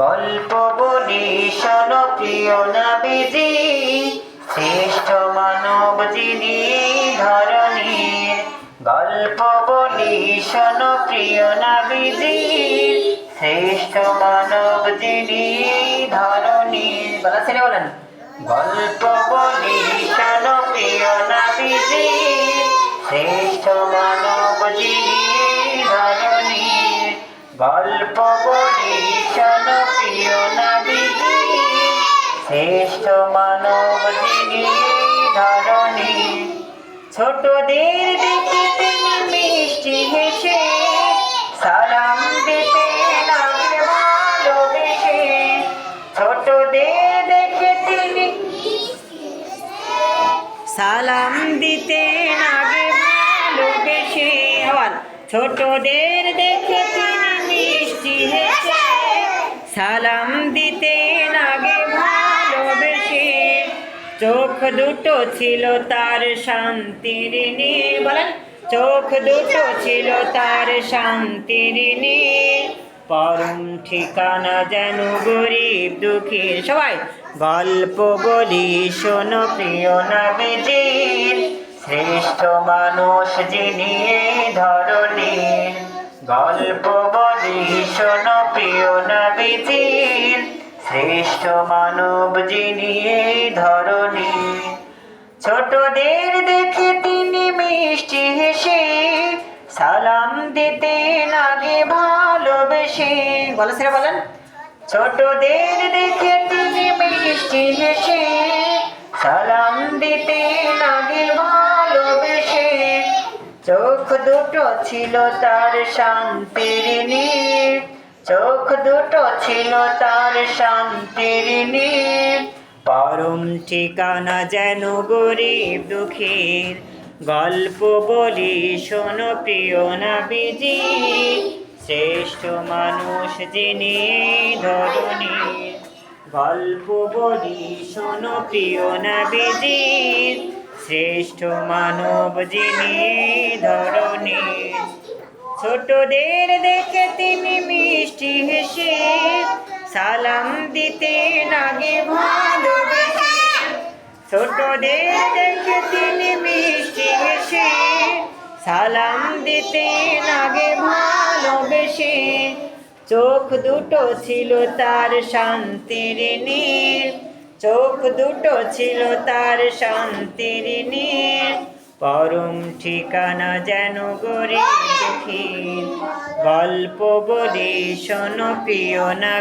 গল্প বলি, শোনো প্রিয় নাবিজি, শ্রেষ্ঠ মানব যিনি ধরণীর গল্প বলি, শোনো প্রিয় নাবিজি, শ্রেষ্ঠ মানব যিনি ধরণীর বলা ছেড়ে বলেন। গল্প বলি, শোনো প্রিয় নাবিজি, শ্রেষ্ঠ মানব যিনি ধরণীর গল্প বলি, শোনো শ্রেষ্ঠ মানব যিনি ধরণী। ছোটদের দেখে মিষ্টি হেসে, সালাম দিতে লাগে ভালোবেসে। ছোটদের দেখে তিনি সালাম দিতে লাগে ভালোবেসে। আবার ছোটদের দেখে তিনি মিষ্টি হেসে, সালাম দিতে চোখ দুটো ছিল তার শান্তির বলেন, চোখ দুটো ছিল তার শান্তির পরম ঠিকানা যেন গরিব দুঃখীর। সবাই, গল্প বলি, শোনো প্রিয় নবীজির। শ্রেষ্ঠ মানুষ যিনি গল্প বলি, শোনো প্রিয় নবীজির। শ্রেষ্ঠ মানব যিনি এই ধরনের ছোটদের দেখে তিনি মিষ্টি হেসে, সালাম দিতে লাগে ভালোবেসে। বলো সেটা বলেন। ছোটদের দেখে তিনি মিষ্টি হেসে, সালাম দিতে লাগে ভালোবেসে। চোখ দুটো ছিল তার শান্তির নীর চোখ দুটো ছিল তার শান্তির পরম ঠিকানা যেন গরিব দুঃখীর। গল্প বলি, শোনো প্রিয় নাবিজি। শ্রেষ্ঠ মানুষ যিনি ধরণীর গল্প বলি, শোনো প্রিয় নাবিজি। শ্রেষ্ঠ মানব যিনি ধরণীর ছোটদের দেখে তিনি মিষ্টি হেসে, সালাম দিতে লাগে ভালোবেসে। ছোটদের দেখে তিনি মিষ্টি হেসে, সালাম দিতে লাগে ভালোবেসে। চোখ দুটো ছিল তার শান্তির নীল, চোখ দুটো ছিল তার শান্তির নীল। পরম ঠিকানা যেন গরে দেখি গল্প বলি শোনো প্রিয় না